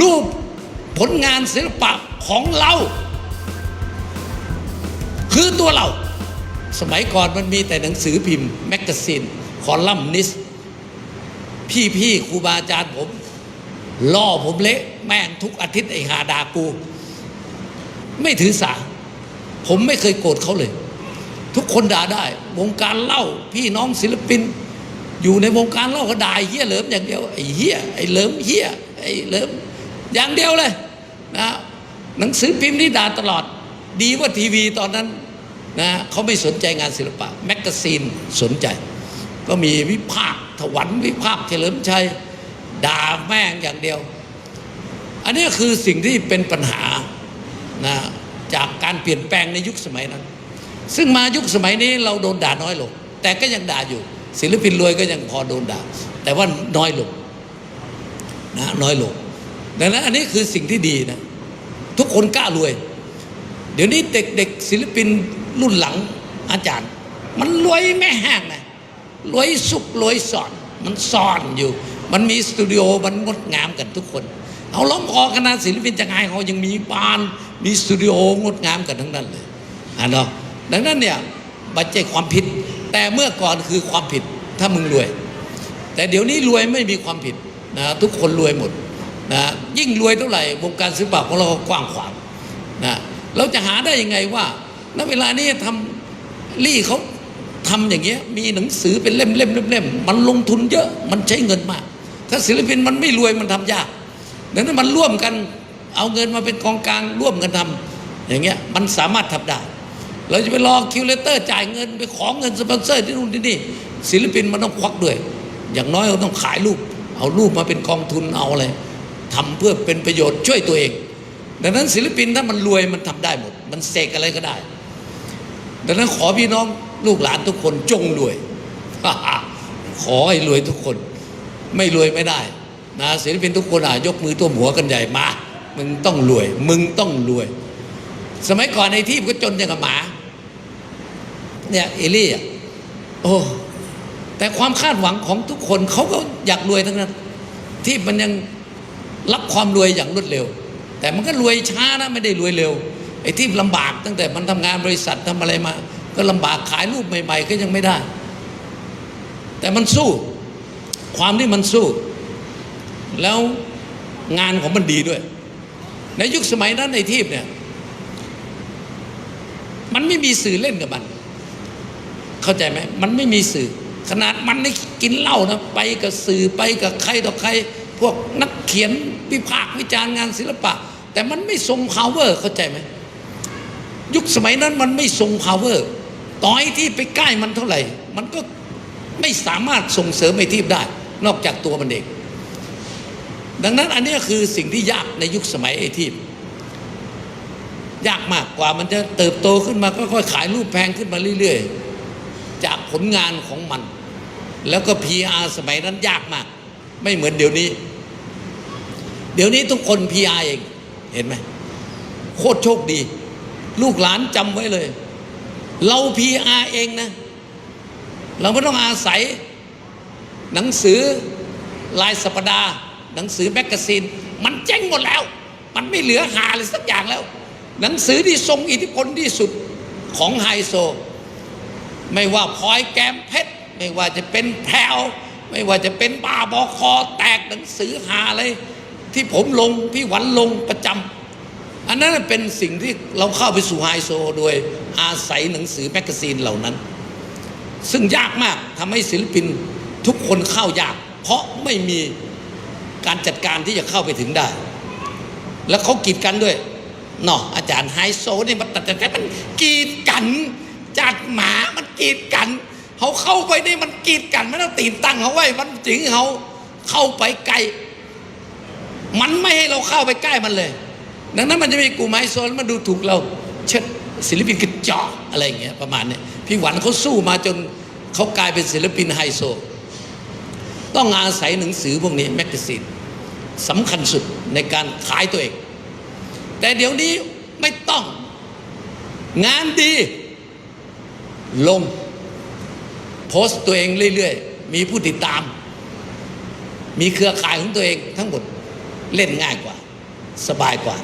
รูปผลงานศิลปะของเรา คือตัวเรา สมัยก่อนมันมีแต่หนังสือพิมพ์ แมกกาซีนคอลัมนิสพี่พี่ครูบาอาจารย์ผม ล่อผมเละแม่งทุกอาทิตย์ไอหาดากู ไม่ถือสา ผมไม่เคยโกรธเขาเลย ทุกคนด่าได้ วงการเล่าพี่น้องศิลปิน อยู่ในวงการเล่าก็ด่าเฮียเหลิมอย่างเดียวไอ้เฮียไอ้เหลิมเฮียไอ้เหลิม อย่างเดียวเลยนะหนังสือพิมพ์นี่ด่าตลอด ดีว่าทีวีตอนนั้นนะเขาไม่สนใจงานศิลปะ แมกกาซีนสนใจ ก็มีวิพากษ์ถวันวิพากษ์เฉลิมชัยด่าแม่งอย่างเดียว อันนี้คือสิ่งที่เป็นปัญหานะจากการเปลี่ยนแปลงในยุคสมัยนั้น ซึ่งมายุคสมัยนี้เราโดนด่าน้อยลง แต่ก็ยังด่าอยู่ ศิลปินรวยก็ยังพอโดนด่า แต่ว่าน้อยลงนะน้อยลง ดังนั้นอันนี้คือสิ่งที่ดีนะ ทุกคนกล้ารวย เดี๋ยวนี้เด็กๆศิลปินรุ่นหลังอาจารย์ มันรวยไม่แห้งนะรวยสุกรวยสอน มันซ่อนอยู่ มันมีสตูดิโอมันงดงามกันทุกคนเอาล้อมคอคณะศิลปินจะไงเขายังมีบาน มีสตูดิโองดงามกันทั้งนั้นเลยอะเนาะดังนั้นเนี่ยบัจเจความผิด แต่เมื่อก่อนคือความผิดถ้ามึงรวย แต่เดี๋ยวนี้รวยไม่มีความผิดนะทุกคนรวยหมดนะ ยิ่งรวยเท่าไหร่วงการศิลปะของเรากว้างขวางนะเราจะหาได้ยังไงว่าณเวลานี้ทำลี่เขาทำอย่างเงี้ยมีหนังสือเป็นเล่มเล่มเล่มเล่มมันลงทุนเยอะมันใช้เงินมาก ถ้าศิลปินมันไม่รวยมันทำยากดังนั้นมันร่วมกันเอาเงินมาเป็นกองกลางร่วมกันทำอย่างเงี้ยมันสามารถทำได้ เราจะไปรอคิวเลเตอร์จ่ายเงินไปขอเงินสปอนเซอร์ที่นู่นที่นี่ศิลปินมันต้องควักด้วย อย่างน้อยเราต้องขายรูป เอารูปมาเป็นกองทุนเอาอะไร ทำเพื่อเป็นประโยชน์ช่วยตัวเอง ดังนั้นศิลปินถ้ามันรวยมันทำได้หมด มันเสกอะไรก็ได้ ดังนั้นขอพี่น้องลูกหลานทุกคนจงรวย ขอให้รวยทุกคน ไม่รวยไม่ได้นะศิลปินทุกคนอะยกมือตัวหัวกันใหญ่มา มึงต้องรวย มึงต้องรวย สมัยก่อนในที่ก็จนอย่างกับหมา เนี่ยเอลี่อะโอ้แต่ความคาดหวังของทุกคนเขาก็อยากรวยทั้งนั้น ที่มันยัง รับความรวยอย่างรวดเร็ว แต่มันก็รวยช้านะไม่ได้รวยเร็วไอ้ที่ลำบากตั้งแต่มันทำงานบริษัททำอะไรมา ก็ลำบากขายรูปใหม่ ๆ ก็ยังไม่ได้ แต่มันสู้ ความที่มันสู้ แล้วงานของมันดีด้วย ในยุคสมัยนั้นในทีพเนี่ยมันไม่มีสื่อเล่นกับมัน เข้าใจไหมมันไม่มีสื่อ ขนาดมันได้กินเหล้านะไปกับสื่อไปกับใครต่อใคร พวกนักเขียนวิพากษ์วิจารณ์งานศิลปะ แต่มันไม่ทรง power เข้าใจไหมยุคสมัยนั้นมันไม่ทรง power ต่อยที่ไปใกล้มันเท่าไหร่ มันก็ไม่สามารถส่งเสริมไอทีพได้ นอกจากตัวมันเอง ดังนั้นอันนี้คือสิ่งที่ยากในยุคสมัยไอทีพยากมากกว่ามันจะเติบโตขึ้นมาก็ค่อยขายรูปแพงขึ้นมาเรื่อย ๆ จากผลงานของมัน แล้วก็ PR สมัยนั้นยากมาก ไม่เหมือนเดี๋ยวนี้ เดี๋ยวนี้ทุกคน PR เอง เห็นไหมโคตรโชคดี ลูกหลานจำไว้เลย เรา PR เองนะ เราไม่ต้องอาศัย หนังสือลายสัปดาห์ หนังสือแมกกาซีน มันเจ๊งหมดแล้ว มันไม่เหลือหาเลยสักอย่างแล้ว หนังสือที่ทรงอิทธิพลที่สุดของไฮโซ ไม่ว่าพลอยแกมเพชรไม่ว่าจะเป็นแพรว ไม่ว่าจะเป็นบ้าบอคอแตกหนังสือหาอะไร ที่ผมลงพี่หวันลงประจำอันนั้นเป็นสิ่งที่เราเข้าไปสู่ไฮโซโดยอาศัยหนังสือแมกกาซีนเหล่านั้น ซึ่งยากมากทำให้ศิลปินทุกคนเข้ายาก เพราะไม่มีการจัดการที่จะเข้าไปถึงได้ แล้วเขากีดกันด้วยเนาะอาจารย์ไฮโซนี่มันตัดแต่มันกีดกัน จัดหมามันกีดกัน เขาเข้าไปนี่มันกีดกันไม่ต้องตีนตั้งเขาไว้ มันถึงเขาเข้าไปไกล มันไม่ให้เราเข้าไปใกล้มันเลย ดังนั้นมันจะมีกลุ่มไฮโซแล้วมันดูถูกเรา เชิดศิลปินกระจอกอะไรอย่างเงี้ยประมาณเนี้ยพี่หวันเขาสู้มาจนเขากลายเป็นศิลปินไฮโซ ต้องอาศัยหนังสือพวกนี้แมกกาซีนสำคัญสุดในการขายตัวเอง แต่เดี๋ยวนี้ไม่ต้อง งานดี ลง โพสต์ตัวเองเรื่อยๆ มีผู้ติดตาม มีเครือข่ายของตัวเองทั้งหมดเล่นง่ายกว่า สบายกว่า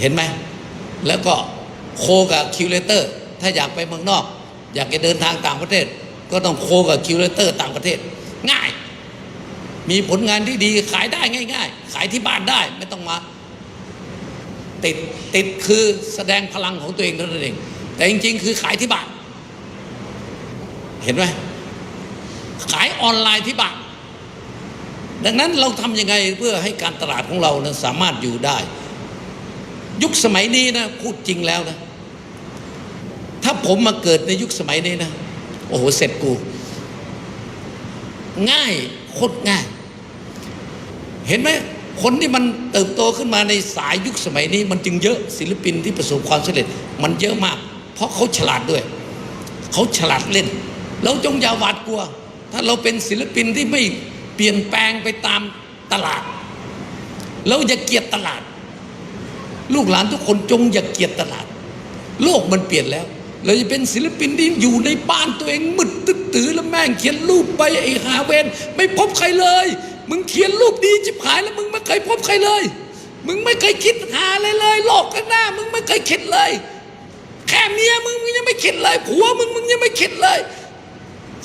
เห็นไหม แล้วก็โคกับคิวเลเตอร์ ถ้าอยากไปเมืองนอก อยากจะเดินทางต่างประเทศ ก็ต้องโคกับคิวเลเตอร์ต่างประเทศ ง่าย มีผลงานที่ดีขายได้ง่าย ๆ ขายที่บ้านได้ไม่ต้องมาติดติดคือแสดงพลังของตัวเองเท่านั้นเอง แต่จริง ๆ คือขายที่บ้าน เห็นไหมขายออนไลน์ที่บ้านดังนั้นเราทำยังไงเพื่อให้การตลาดของเรานะสามารถอยู่ได้ ยุคสมัยนี้นะ พูดจริงแล้วนะ ถ้าผมมาเกิดในยุคสมัยนี้นะ โอ้โห เสร็จกู ง่ายโคตรง่าย เห็นไหมคนที่มันเติบโตขึ้นมาในสายยุคสมัยนี้ มันจึงเยอะศิลปินที่ประสบความสำเร็จ มันเยอะมาก เพราะเขาฉลาดด้วย เขาฉลาดเล่น เราจงอย่าหวาดกลัว ถ้าเราเป็นศิลปินที่ไม่เปลี่ยนแปลงไปตามตลาด เราอย่าเกลียดตลาด ลูกหลานทุกคนจงอย่าเกลียดตลาด โลกมันเปลี่ยนแล้ว เราจะเป็นศิลปินที่อยู่ในบ้านตัวเองมืดตึ๊ดตือแล้วแม่งเขียนรูปไปไอ้หาเวนไม่พบใครเลย มึงเขียนรูปดีจิบหายแล้วมึงไม่เคยพบใครเลย มึงไม่เคยคิดหาอะไรเลยโลกข้างหน้า มึงไม่เคยคิดเลย แค่เมียมึงมึงยังไม่คิดเลยผัวมึงมึงยังไม่คิดเลย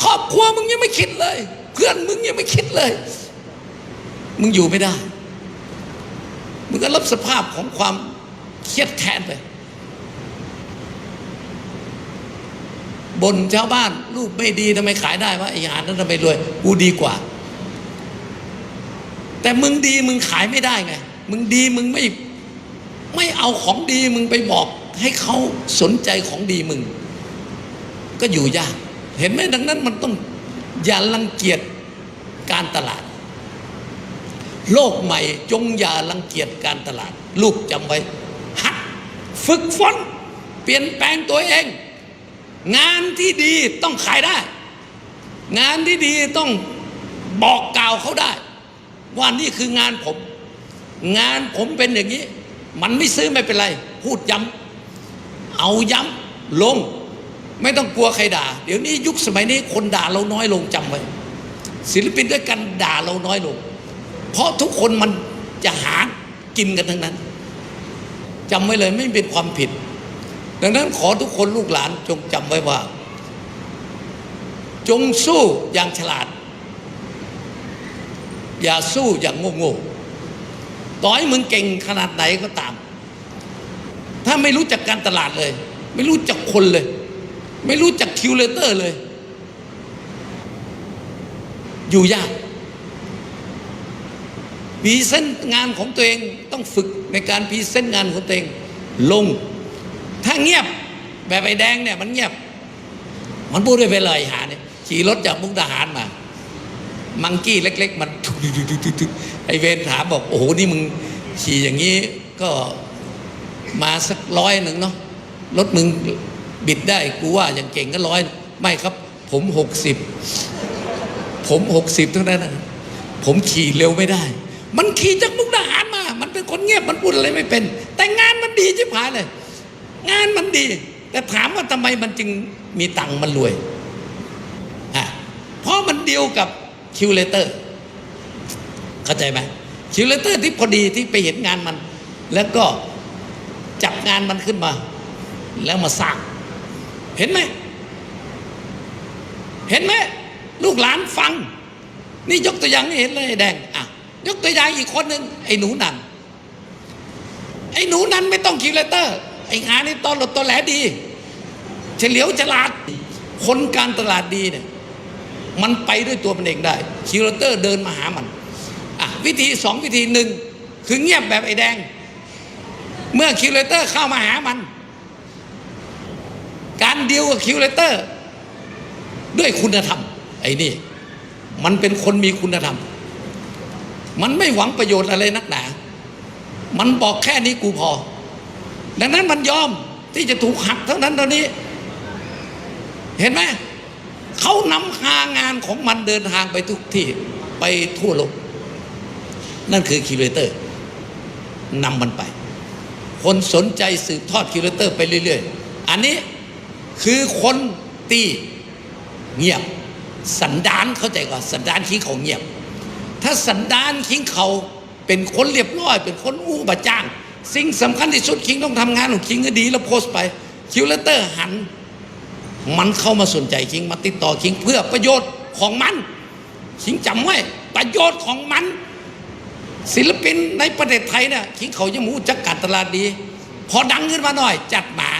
ครอบครัวมึงยังไม่คิดเลย เพื่อนมึงยังไม่คิดเลย มึงอยู่ไม่ได้ มึงก็รับสภาพของความเครียดแค้นไปบนชาวบ้านรูปไม่ดีทำไมขายได้วะไอ้หานั้นทำไมรวยกูดีกว่า แต่มึงดีมึงขายไม่ได้ไง มึงดีมึงไม่ไม่เอาของดีมึงไปบอก ให้เขาสนใจของดีมึง ก็อยู่ยาก เห็นไหมดังนั้นมันต้องอย่ารังเกียจการตลาด โลกใหม่จงอย่ารังเกียจการตลาด ลูกจำไว้หัดฝึกฝนเปลี่ยนแปลงตัวเอง งานที่ดีต้องขายได้ งานที่ดีต้องบอกกล่าวเขาได้ ว่านี่คืองานผม งานผมเป็นอย่างนี้ มันไม่ซื้อไม่เป็นไร พูดย้ำเอาย้ำลง ไม่ต้องกลัวใครด่า เดี๋ยวนี้ยุคสมัยนี้คนด่าเราน้อยลงจำไว้ ศิลปินด้วยกันด่าเราน้อยลง เพราะทุกคนมันจะหากินกันทั้งนั้นจำไว้เลยไม่เป็นความผิด ดังนั้นขอทุกคนลูกหลานจงจำไว้ว่า จงสู้อย่างฉลาด อย่าสู้อย่างโง่ๆต่อให้มึงเก่งขนาดไหนก็ตาม ถ้าไม่รู้จักการตลาดเลย ไม่รู้จักคนเลย ไม่รู้จักคิวเลเตอร์เลย อยู่ยากพรีเซนต์งานของตัวเองต้องฝึกในการพรีเซนต์งานของตัวเอง ลง ถ้าเงียบแบบไอ้แดงเนี่ย มันเงียบ มันพูดได้ไปเลยหาเนี่ยขี่รถจากมุกดาหารมา มังกี้เล็ก ๆ มันไอเวนถามบอก โอ้โห นี่มึงขี่อย่างนี้ก็มาสักร้อยหนึ่งเนาะรถมึง บิดได้กูว่าอย่างเก่งก็ร้อยไม่ครับ ผมหกสิบผมหกสิบเท่านั้นนะผมขี่เร็วไม่ได้ มันขี่จากมุกดาหารมา มันเป็นคนเงียบมันพูดอะไรไม่เป็น แต่งานมันดีชิบหายเลย งานมันดี แต่ถามว่าทำไมมันจึงมีตังค์มันรวยอะเพราะมันเดียวกับคิวเลเตอร์เข้าใจไหมคิวเลเตอร์ที่พอดีที่ไปเห็นงานมัน แล้วก็จับงานมันขึ้นมา แล้วมาสร้าง เห็นไหม เห็นไหมลูกหลานฟัง นี่ยกตัวอย่างให้เห็นเลยแดงอะยกตัวอย่างอีกคนหนึ่งไอ้หนูนันไอ้หนูนันไม่ต้องคิวเลเตอร์ ไอ้งานนี่ตอนหลบตอนแหลดี เฉลียวฉลาด คนการตลาดดีเนี่ยมันไปด้วยตัวมันเองได้คิวเลเตอร์เดินมาหามันอะวิธีสองวิธีหนึ่งคือเงียบแบบไอ้แดง เมื่อคิวเลเตอร์เข้ามาหามัน การดีลกับคิวเลเตอร์ ด้วยคุณธรรม ไอ้นี่ มันเป็นคนมีคุณธรรม มันไม่หวังประโยชน์อะไรนักหนา มันบอกแค่นี้กูพอ ดังนั้นมันยอมที่จะถูกหักเท่านั้นเท่านี้ เห็นไหมเขานำพางานของมันเดินทางไปทุกที่ไปทั่วโลก นั่นคือคิวเลเตอร์นำมันไป คนสนใจสืบทอดคิวเลเตอร์ไปเรื่อย ๆ อันนี้ คือคนตีเงียบ สันดานเข้าใจก่อนสันดานขี้เขาเงียบ ถ้าสันดานขี้เขาเป็นคนเรียบร้อย เป็นคนอู้บะจ้าง สิ่งสำคัญที่สุดคิงต้องทำงานของคิงให้ดีแล้วโพสต์ไปคิวเลเตอร์หัน มันเข้ามาสนใจคิงมาติดต่อคิงเพื่อประโยชน์ของมันคิงจำไว้ประโยชน์ของมัน ศิลปินในประเทศไทยเนี่ยคิงเขายังมูจักการตลาดดี พอดังขึ้นมาหน่อย จัดหมา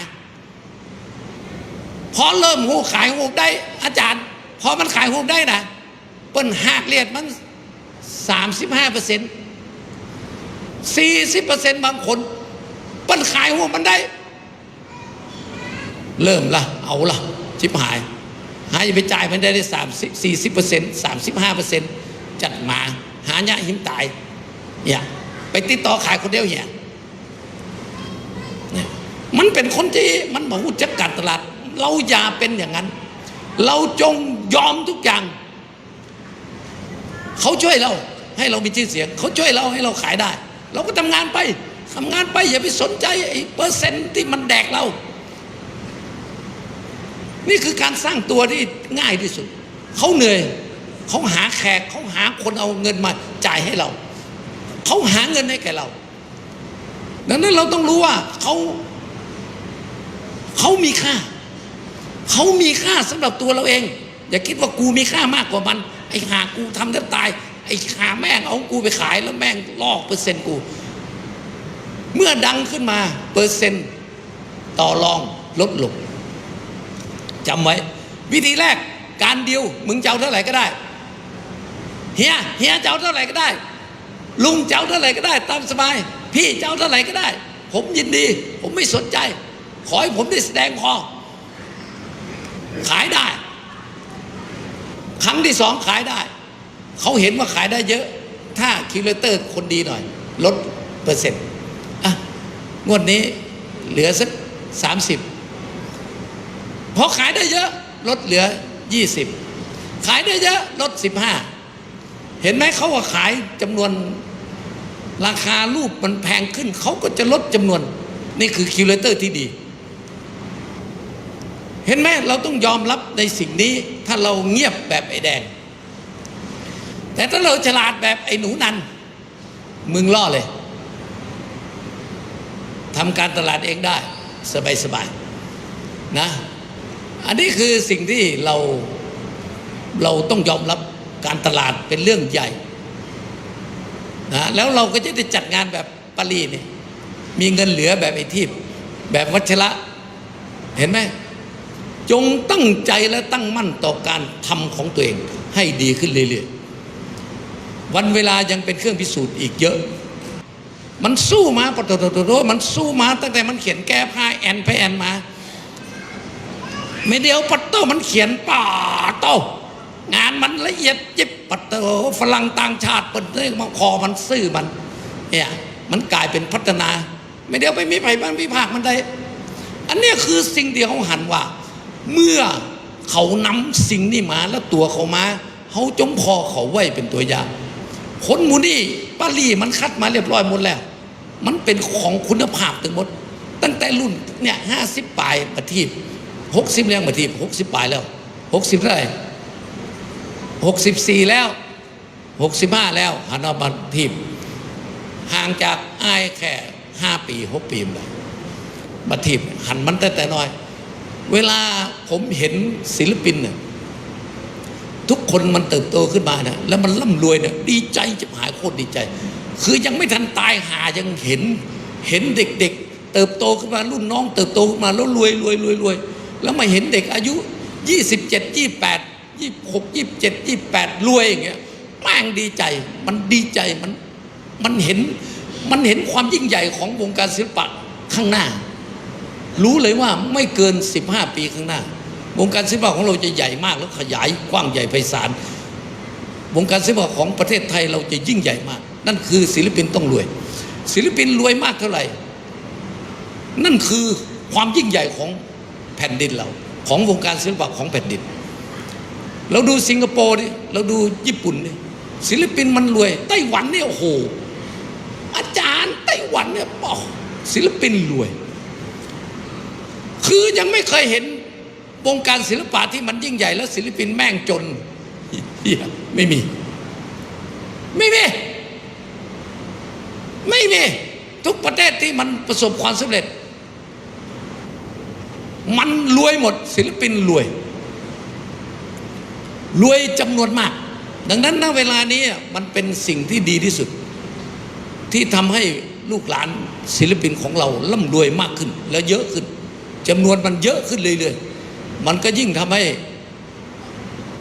พอเริ่มหูขายหูได้ อาจารย์ พอมันขายหูได้นะเปิ้นหักเลียดมันสามสิบห้าเปอร์เซ็นต์สี่สิบเปอร์เซ็นต์บางคนเปิ้นขายหูมันได้ เริ่มละเอาละชิบหาย หายไปจ่ายมันได้ได้สามสิบสี่สิบเปอร์เซ็นต์สามสิบห้าเปอร์เซ็นต์จัดมาหาญะหิมตายเนี่ยไปติดต่อขายคนเดียวเนี่ยเนี่ยมันเป็นคนที่มันบอกว่าจักการตลาด เราอย่าเป็นอย่างนั้น เราจงยอมทุกอย่าง เขาช่วยเราให้เรามีชื่อเสียง เขาช่วยเราให้เราขายได้ เราก็ทำงานไปทำงานไปอย่าไปสนใจไอ้เปอร์เซ็นต์ที่มันแดกเรา นี่คือการสร้างตัวที่ง่ายที่สุด เขาเหนื่อยเขาหาแขกเขาหาคนเอาเงินมาจ่ายให้เรา เขาหาเงินให้แก่เรา ดังนั้นเราต้องรู้ว่าเขาเขามีค่า เขามีค่าสำหรับตัวเราเอง อย่าคิดว่ากูมีค่ามากกว่ามัน ไอ้หากูทำแทบตาย ไอ้หาแม่งเอากูไปขายแล้วแม่งลอกเปอร์เซ็นต์กู เมื่อดังขึ้นมาเปอร์เซ็นต์ต่อรองลดลงจำไว้ วิธีแรกการดิวมึงเจ้าเท่าไหร่ก็ได้เฮียเฮียเจ้าเท่าไหร่ก็ได้ ลุงเจ้าเท่าไหร่ก็ได้ ตามสบาย พี่เจ้าเท่าไหร่ก็ได้ ผมยินดี ผมไม่สนใจ ขอให้ผมได้แสดงพอ ขายได้ ครั้งที่สองขายได้ เขาเห็นว่าขายได้เยอะ ถ้าคิวเลเตอร์คนดีหน่อย ลดเปอร์เซ็นต์อะงวดนี้เหลือสักสามสิบพอขายได้เยอะลดเหลือ20ขายได้เยอะลด15เห็นไหมเขาว่าขายจำนวนราคารูปมันแพงขึ้น เขาก็จะลดจำนวน นี่คือคิวเลเตอร์ที่ดี เห็นไหมเราต้องยอมรับในสิ่งนี้ ถ้าเราเงียบแบบไอ้แดง แต่ถ้าเราฉลาดแบบไอ้หนูนัน มึงล่อเลยทำการตลาดเองได้ สบายๆนะ อันนี้คือสิ่งที่เราเราต้องยอมรับการตลาดเป็นเรื่องใหญ่นะแล้วเราก็จะได้จัดงานแบบปารีนี่มีเงินเหลือแบบไอ้ทีบแบบวัชระ เห็นไหม จงตั้งใจและตั้งมั่นต่อการทำของตัวเองให้ดีขึ้นเรื่อยๆ วันเวลายังเป็นเครื่องพิสูจน์อีกเยอะ มันสู้มาปะโตโตโตมันสู้มาตั้งแต่มันเขียนแก้ผ้าแอนไปแอนมา ไม่เดียวปัตโตมันเขียนป่าโตงานมันละเอียดยิบปัตโตฝรั่งต่างชาติเปิดเรื่องมาคอมันซื่อมันเนี่ยมันกลายเป็นพัฒนา ไม่เดียวไปมีไผ่บ้านพิพากษ์มันได้ อันนี้คือสิ่งที่เขาหันว่า เมื่อเขานำสิ่งนี้มาแล้วตัวเขามาเขาจงพอเขาไว้เป็นตัวอย่างคนหมูนี่ปารีมันคัดมาเรียบร้อยหมดแล้ว มันเป็นของคุณภาพทั้งหมด ตั้งแต่รุ่นเนี่ยห้าสิบปลายประทีปหกสิบเรียงประทีปหกสิบปลายแล้วหกสิบเท่าไหร่หกสิบสี่แล้วหกสิบห้าแล้วหันอบัทีปห่างจากไอ้ายแค่ห้าปีหกปีเลยบัทีปหันมันแต่แต่น้อย เวลาผมเห็นศิลปินเนี่ยทุกคนมันเติบโตขึ้นมาเนี่ยแล้วมันร่ำรวยเนี่ยดีใจจะหายโคตรดีใจ คือยังไม่ทันตายหายังเห็นเห็นเด็กๆ เติบโตขึ้นมารุ่นน้อง เติบโตขึ้นมาแล้วรวยรวยรวยรวยแล้วมาเห็นเด็กอายุ 27 28 26 27 28รวยอย่างเงี้ยแม่งดีใจมันดีใจมันมันเห็นมันเห็นความยิ่งใหญ่ของวงการศิลปะข้างหน้า รู้เลยว่าไม่เกิน 15 ปีข้างหน้า วงการศิลปะของเราจะใหญ่มากแล้วขยายกว้างใหญ่ไพศาลวงการศิลปะของประเทศไทยเราจะยิ่งใหญ่มาก นั่นคือศิลปินต้องรวย ศิลปินรวยมากเท่าไหร่ นั่นคือความยิ่งใหญ่ของแผ่นดินเรา ของวงการศิลปะของแผ่นดิน เราดูสิงคโปร์ดิเราดูญี่ปุ่นดิศิลปินมันรวยไต้หวันเนี่ยโอ้โหอาจารย์ไต้หวันเนี่ยบอกศิลปินรวย คือยังไม่เคยเห็นวงการศิลปะที่มันยิ่งใหญ่แล้วศิลปินแม่งจนเหี้ยไม่มี ไม่มีมี ทุกประเทศที่มันประสบความสำเร็จ มันรวยหมด ศิลปินรวย รวยจำนวนมาก ดังนั้นณเวลานี้มันเป็นสิ่งที่ดีที่สุด ที่ทำให้ลูกหลานศิลปินของเราร่ำรวยมากขึ้น และเยอะขึ้น จำนวนมันเยอะขึ้นเรื่อยๆ มันก็ยิ่งทำให้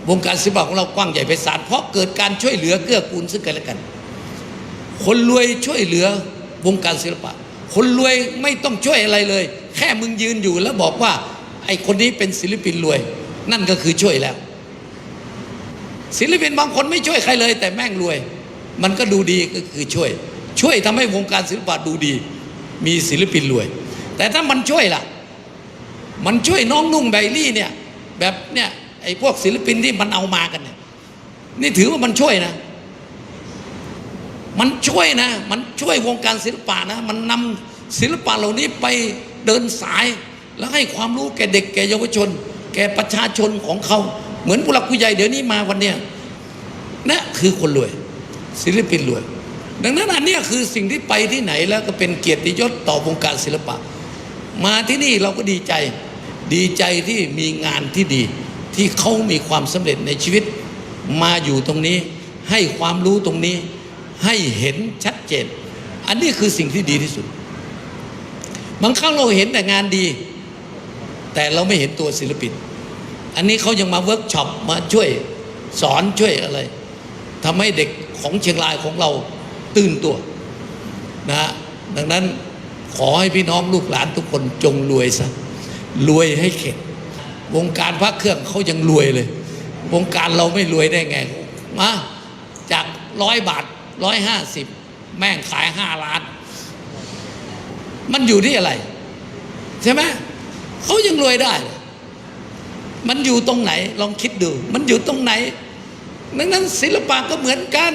วงการศิลปะของเรากว้างใหญ่ไพศาลเพราะเกิดการช่วยเหลือเกื้อกูลซึ่งกันและกัน คนรวยช่วยเหลือวงการศิลปะ คนรวยไม่ต้องช่วยอะไรเลย แค่มึงยืนอยู่แล้วบอกว่า ไอ้คนนี้เป็นศิลปินรวย นั่นก็คือช่วยแล้ว ศิลปินบางคนไม่ช่วยใครเลย แต่แม่งรวย มันก็ดูดีก็คือช่วย ช่วยทำให้วงการศิลปะดูดี มีศิลปินรวย แต่ถ้ามันช่วยล่ะ มันช่วยน้องนุ่งไบรี่เนี่ย แบบเนี่ยไอ้พวกศิลปินที่มันเอามากันเนี่ยนี่ถือว่ามันช่วยนะ มันช่วยนะ มันช่วยวงการศิลปะนะ มันนำศิลปะเหล่านี้ไปเดินสาย แล้วให้ความรู้แก่เด็กแก่เยาวชน แก่ประชาชนของเขา เหมือนผู้หลักผู้ใหญ่เดี๋ยวนี้มาวันเนี้ยนั่นคือคนรวย ศิลปินรวย ดังนั้นอันเนี้ยคือสิ่งที่ไปที่ไหนแล้วก็เป็นเกียรติยศต่อวงการศิลปะ มาที่นี่เราก็ดีใจ ดีใจที่มีงานที่ดี ที่เขามีความสำเร็จในชีวิต มาอยู่ตรงนี้ ให้ความรู้ตรงนี้ ให้เห็นชัดเจน อันนี้คือสิ่งที่ดีที่สุด บางครั้งเราเห็นแต่งานดี แต่เราไม่เห็นตัวศิลปิน อันนี้เขายังมาเวิร์กช็อปมาช่วยสอนช่วยอะไรทำให้เด็กของเชียงรายของเราตื่นตัวนะดังนั้นขอให้พี่น้องลูกหลานทุกคนจงรวยซะ รวยให้เข็ด วงการพระเครื่องเขายังรวยเลย วงการเราไม่รวยได้ไงมาจากร้อยบาทร้อยห้าสิบแม่งขายห้าล้าน มันอยู่ที่อะไร ใช่ไหมเขายังรวยได้ มันอยู่ตรงไหน ลองคิดดู มันอยู่ตรงไหนดังนั้นศิลปะก็เหมือนกัน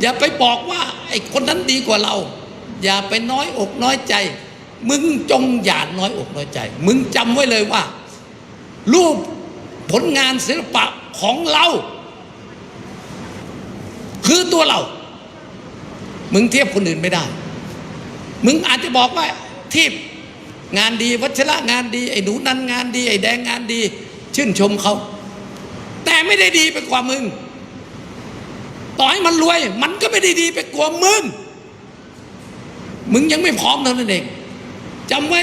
อย่าไปบอกว่าไอ้คนนั้นดีกว่าเรา อย่าไปน้อยอกน้อยใจ มึงจงอย่าน้อยอกน้อยใจ มึงจำไว้เลยว่า รูปผลงานศิลปะของเรา คือตัวเรา มึงเทียบคนอื่นไม่ได้ มึงอาจจะบอกว่าทีบงานดีวัชระงานดี ไอ้หนูนันงานดี ไอ้แดงงานดี ชื่นชมเขา แต่ไม่ได้ดีไปกว่ามึง ต่อให้มันรวย มันก็ไม่ได้ดีไปกว่ามึง มึงยังไม่พร้อมเท่านั้นเอง จำไว้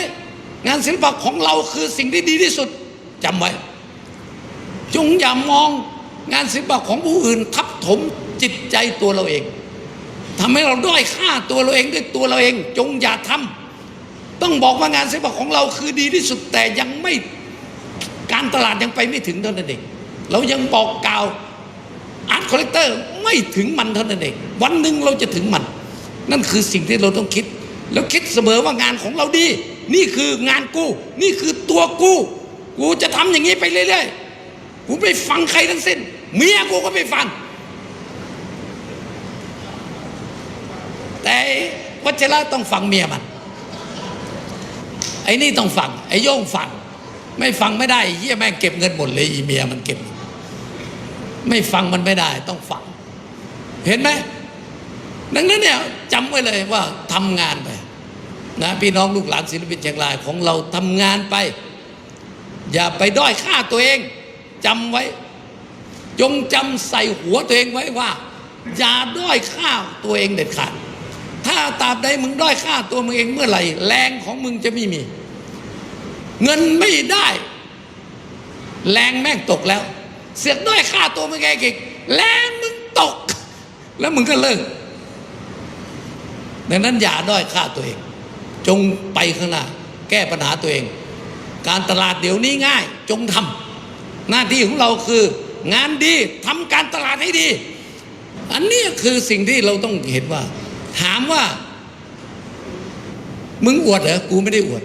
งานศิลปะของเราคือสิ่งที่ดีที่สุดจำไว้ จงอย่ามองงานศิลปะของผู้อื่นทับถมจิตใจตัวเราเองทำให้เราด้อยค่าตัวเราเองด้วยตัวเราเอง จงอย่าทำต้องบอกว่างานศิลปะของเราคือดีที่สุดแต่ยังไม่การตลาดยังไปไม่ถึงเท่านั้นเองเรายังบอกกล่าวอาร์ตคอลเลกเตอร์ไม่ถึงมันเท่านั้นเองวันหนึ่งเราจะถึงมัน นั่นคือสิ่งที่เราต้องคิด แล้วคิดเสมอว่างานของเราดี นี่คืองานกู นี่คือตัวกู กูจะทำอย่างนี้ไปเรื่อยๆ กูไม่ฟังใครทั้งสิ้น เมียกูก็ไม่ฟัง แต่วัชระต้องฟังเมียมัน ไอ้นี่ต้องฟัง ไอ้โย่งฟัง ไม่ฟังไม่ได้เฮียแม่งเก็บเงินหมดเลยอีเมียมันเก็บ ไม่ฟังมันไม่ได้ ต้องฟัง เห็นไหมดังนั้นเนี่ยจำไว้เลยว่าทำงานไป นะพี่น้องลูกหลานศิลปินเชียงรายของเราทำงานไป อย่าไปด้อยค่าตัวเองจำไว้ จงจำใส่หัวตัวเองไว้ว่า อย่าด้อยค่าตัวเองเด็ดขาดถ้าตราบใดมึงด้อยค่าตัวมึงเองเมื่อไหร่ แรงของมึงจะไม่มี เงินไม่ได้ แรงแม่งตกแล้ว เสียดด้อยค่าตัวมึงเองอีกแรงมึงตก แล้วมึงก็เลิกดังนั้นอย่าด้อยค่าตัวเอง จงไปข้างหน้า แก้ปัญหาตัวเอง การตลาดเดี๋ยวนี้ง่าย จงทำหน้าที่ของเราคือ งานดีทำการตลาดให้ดี อันนี้คือสิ่งที่เราต้องเห็นว่า ถามว่า มึงอวดเหรอกูไม่ได้อวด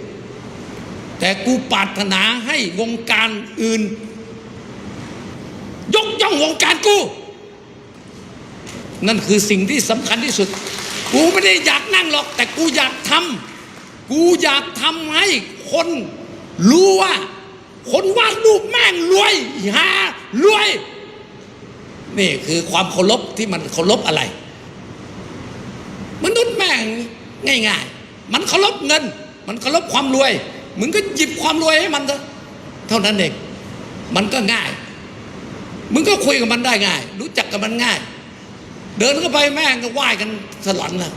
แต่กูปรารถนาให้วงการอื่น ยกย่องวงการกู นั่นคือสิ่งที่สำคัญที่สุด กูไม่ได้อยากนั่งหรอก แต่กูอยากทำ กูอยากทำให้คนรู้ว่า คนวาดรูปแม่งรวยฮารวย นี่คือความเคารพที่มันเคารพอะไร มนุษย์แม่งง่ายๆ มันเคารพเงิน มันเคารพความรวย มึงก็หยิบความรวยให้มันเถอะเท่านั้นเอง มันก็ง่าย มึงก็คุยกับมันได้ง่าย รู้จักกับมันง่าย เดินเข้าไปแม่งก็ไหว้กันสลอนละ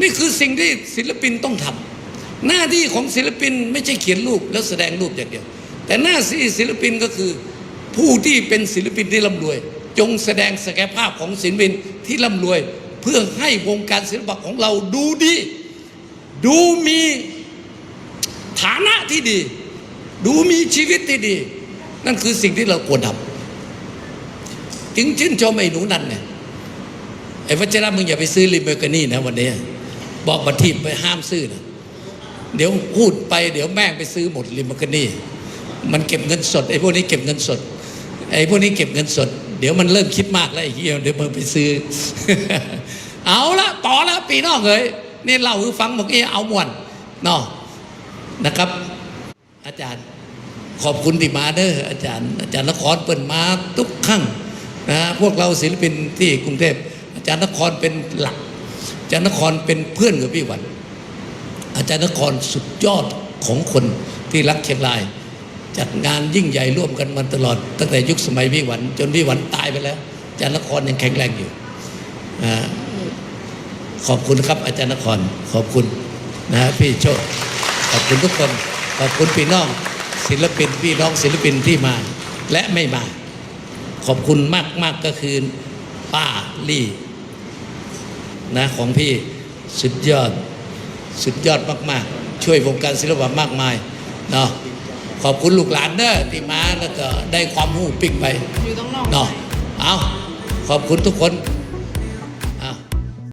นี่คือสิ่งที่ศิลปินต้องทำหน้าที่ของศิลปินไม่ใช่เขียนรูปแล้วแสดงรูปอย่างเดียว แต่หน้าที่ศิลปินก็คือผู้ที่เป็นศิลปินที่ร่ำรวย จงแสดงศักยภาพของศิลปินที่ร่ำรวย เพื่อให้วงการศิลปะของเราดูดี ดูมีฐานะที่ดี ดูมีชีวิตที่ดี นั่นคือสิ่งที่เราควรทำจึงชื่นชมไอ้หนูนั่นเนี่ยไอ้วัชระมึงอย่าไปซื้อลิมเบอร์กานี่นะวันนี้ บอกบัตรทีไปห้ามซื้อนะเดี๋ยวพูดไปเดี๋ยวแม่งไปซื้อหมดลิมเบอร์กานี่มันเก็บเงินสดไอ้พวกนี้เก็บเงินสดไอ้พวกนี้เก็บเงินสด เดี๋ยวมันเริ่มคิดมากแล้วไอ้เหี้ยเดี๋ยวมันไปซื้อ เอาละต่อละปีนอกเลยนี่เล่าฟังเมื่อกี้เอามวนนาะนะครับ อาจารย์ขอบคุณที่มาเด้ออาจารย์ อาจารย์นครเปิ่นมาทุกครั้งนะพวกเราศิลปินที่กรุงเทพอาจารย์นครเป็นหลัก จารย์นครเป็นเพื่อนกับพี่หวัน อาจารย์นครสุดยอดของคนที่รักเชียงราย จัดงานยิ่งใหญ่ร่วมกันมาตลอด ตั้งแต่ยุคสมัยพี่หวัน จนพี่หวันตายไปแล้ว อาจารย์นครยังแข็งแรงอยู่ขอบคุณครับ อาจารย์นครขอบคุณนะพี่โชคขอบคุณทุกคน ขอบคุณพี่น้อง ศิลปินพี่น้องศิลปินที่มา และไม่มา ขอบคุณมากมากๆก็คือป้าลี่ นะของพี่สุดยอด สุดยอดมากๆ ช่วยวงการศิลปะมากมายเนาะขอบคุณลูกหลานเด้อที่มาแล้วก็ได้ความรู้ปิ๊กไปอยู่ต้องนอกเนาะเอาขอบคุณทุกคน